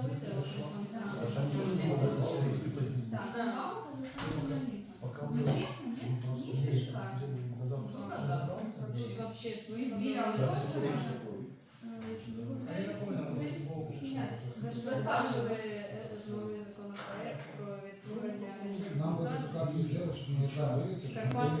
вообще, да. вообще, Ми свої збіля збирали. озера. А я напомню, надо футболку, Ви чтобы ж висаджували е, ж новий законопроект про відтворення Нам вот эту карту сделать, чтобы не шаг вывесить, чтобы Карпат мы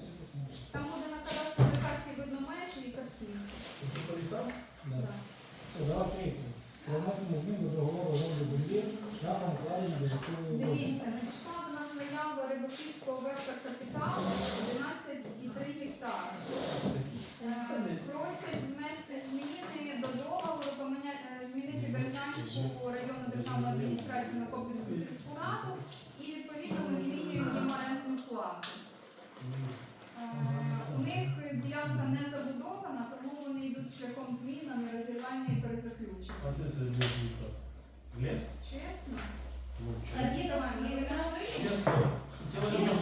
все посмотрят. Там буде на кадастровій карті видно межі і угоди. Дивіться, надійшла до заява Рибаківського вектор капіталу 11,3 гектари. Е, Просять внести зміни до договору, е, змінити Березанську районну державну адміністрацію на Копівську сільську раду і відповідно ми змінюємо їм орендну плату. Е, У них ділянка не забудована, тому вони йдуть шляхом змінами, розірвання і перезаключення. А ты это где Лес? Чесно? Ну, А честно. где Давай, ми знайшли. Честно.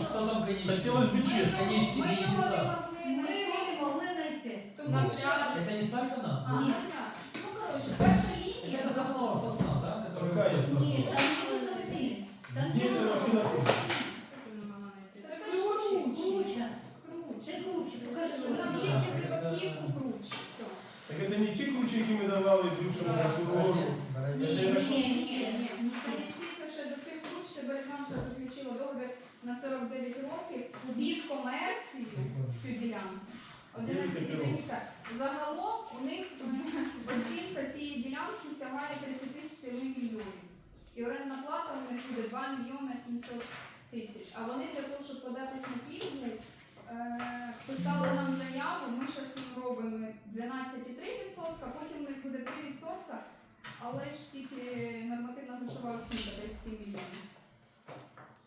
Хто там конечний? Хотелось бы честно. Конечный Ми його не бенефициар. могли Ми знайти, не могли знайти. тому що Это не старый канал? А, Ні. понятно. Ну, коротше, перша лінія. Это сосна, сосна, да? Какая Которая... сосна? Ні, там не сосни. Там Где На 49 років від комерції цю ділянку. 11 гектар. Загалом у них оцінка цієї ділянки сягає 37 мільйонів. І орендна плата у них буде 2 мільйони 700 тисяч. А вони для того, щоб податись на пільгу, е, писали нам заяву, ми зараз їм робимо 12,3%, потім у них буде 3%, але ж тільки нормативна грошова оцінка 37 мільйонів.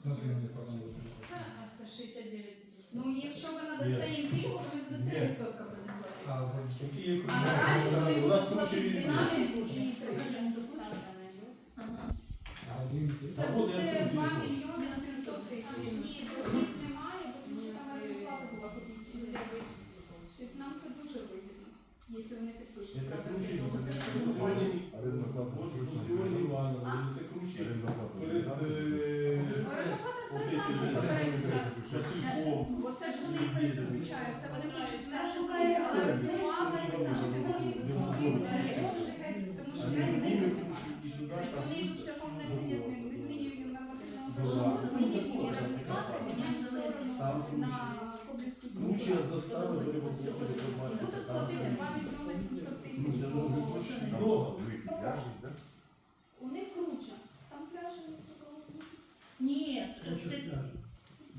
В смысле, не потом будет переплата? Це 69 тисяч. Ну, якщо ви надасте їм пільгу, вони будуть 3% потім платити. А, за... Какие А наразі вони? У нас будуть платити везде. 12 і 3. Ага. Один. Це Заводи буде відкриті. 2 мільйони 700 тисяч. Ні, значить, вони тому що я не. Тобто вони йдуть шляхом внесення змін. Ми змінюємо міняємо сторону на Ключі сільську. от застави перевозити до. Будуть платити 2 мільйони 700 тисяч. Ну? У них круче. Там пляжі не. Ні, це Це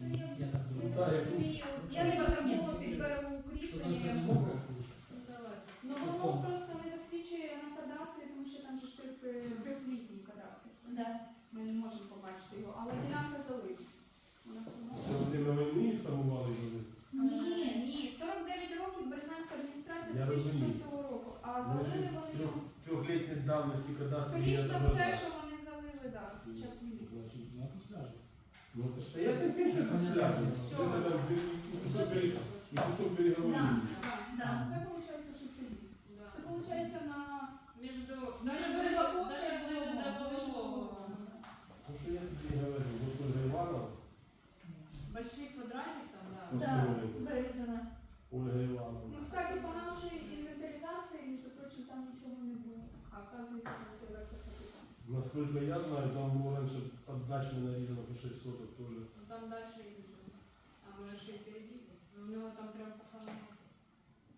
Ну, Я не треба пам'ятаю. було під берегу укріплення. Ну воно просто не освічує на кадастрі, тому що там же ж тих, е, трьохлітній кадастр. Да. Ми не можемо побачити його, але ділянка залита. Вона Це сформована. вони на війні сформували люди. Ні. Ні, 49 років Березанська адміністрація Я 2006 року, а залили вони його. Трьохлітні давності кадастру. Скоріш за все, що вони залили, так, під час війни. Значит, на пляже. Ну, это что, я с тем, что это пляжи. Всё. Это как бы и кусок берега, и кусок береговой Да. линии. Так, Да. Це виходить, да. Да, построили. вирізана. Ольга Ивановна. Ну, кстати, по нашей инвентаризации, между прочим, там ничего не было. А оказывается, там целый капитан. Насколько я знаю, там было раньше поддачно нарезано по 6 соток тоже. Ну, Там дальше идет. А може ще й впереді. Ну, у нього там прям по самому.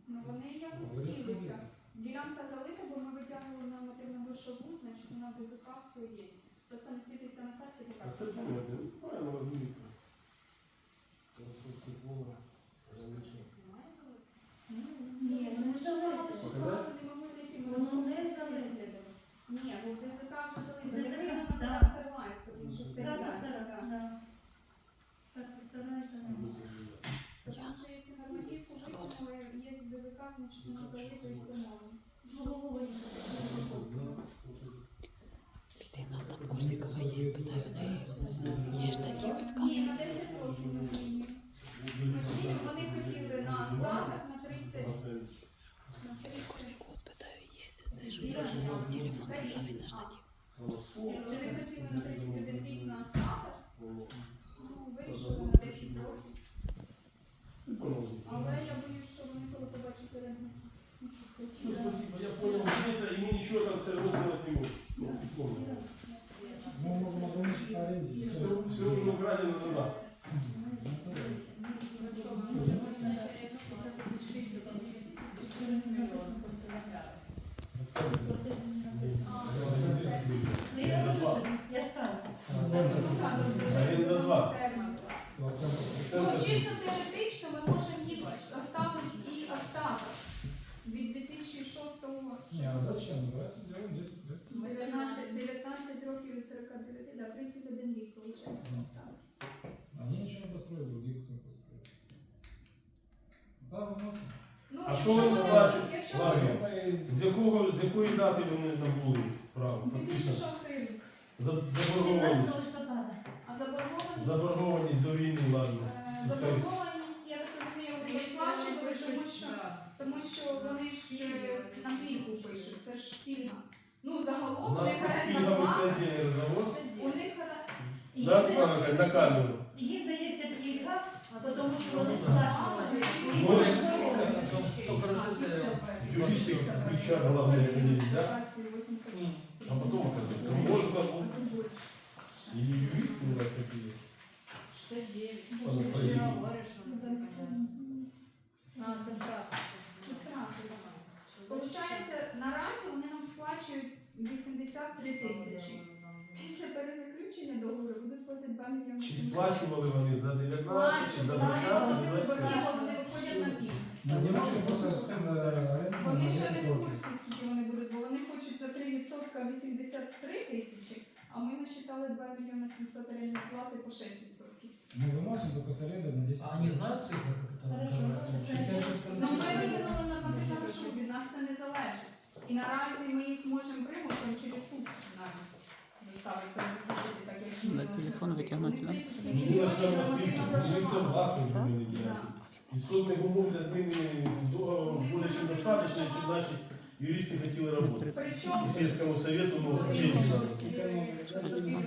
Ну, вони якось сілися. Ділянка залита, бо ми витягнули нормативну грошову, значить вона в ДЗК все є. Просто не світиться на карті, А така. це понятно, in those. Все, все уже украдено на нас. Якщо ми можемо зняти оренду, то це 60 я можу собі, я ставлю. Оренда два. Чисто теоретично ми можемо їх оставити і остаток від 2006 Не, а зачем? Давайте сделаем 10 лет. 19, 19 років від 49, да, 31 рік виходить остаток. Они ничего не построили, другие кто построили. Да, выносим. Ну, А якщо що ви вони- якщо- Ладно. З якого, з якої дати вони набули право? Фактично. 2006 рік. За- 17 Заборгованість. листопада. А заборгованість? Заборгованість до війни, ладно. Е, Заборгованість, я так розумію, вони не сплачували, тому що, тому що вони ж е, на пільгу пишуть, це ж пільга. Ну, У загалом нас них орендна плата, Да, Світлана, на камеру. Їм дається пільга, тому що вони сплачували. І Ну, вони То здорові. хорошо, це Юристы кричат, главное, что нельзя. А потом оказывается, можно. И юристы у нас такие. По настроению. А, це так. Получається, наразі вони нам сплачують 83 тисячі. Після перезаключення договору будуть платити 2 мільйони. Чи 700. сплачували вони за 19, чи за 20, Сплачували, за вони 25? вони виходять на пільг. Поднимаемся просто с э, аренды на Вони ще 10 не в років. курсі, скільки вони будуть, бо вони хочуть на 3% 83 тисячі, а ми насчитали 2 мільйони 700 орендної плати по 6%. Мы выносим только с аренды на 10 А они знают цифры, по которым Хорошо, называют? Ну, ми витягнули нормативну грошову, від нас це не залежить. І наразі ми їх можемо примусом через суд навіть заставити перезаключити, так як на телефон витягнути, так? Істотних умов для зміни договору более чим достаточно, якщо значить юристи хотіли працювати. Сільському совету, ну, денег.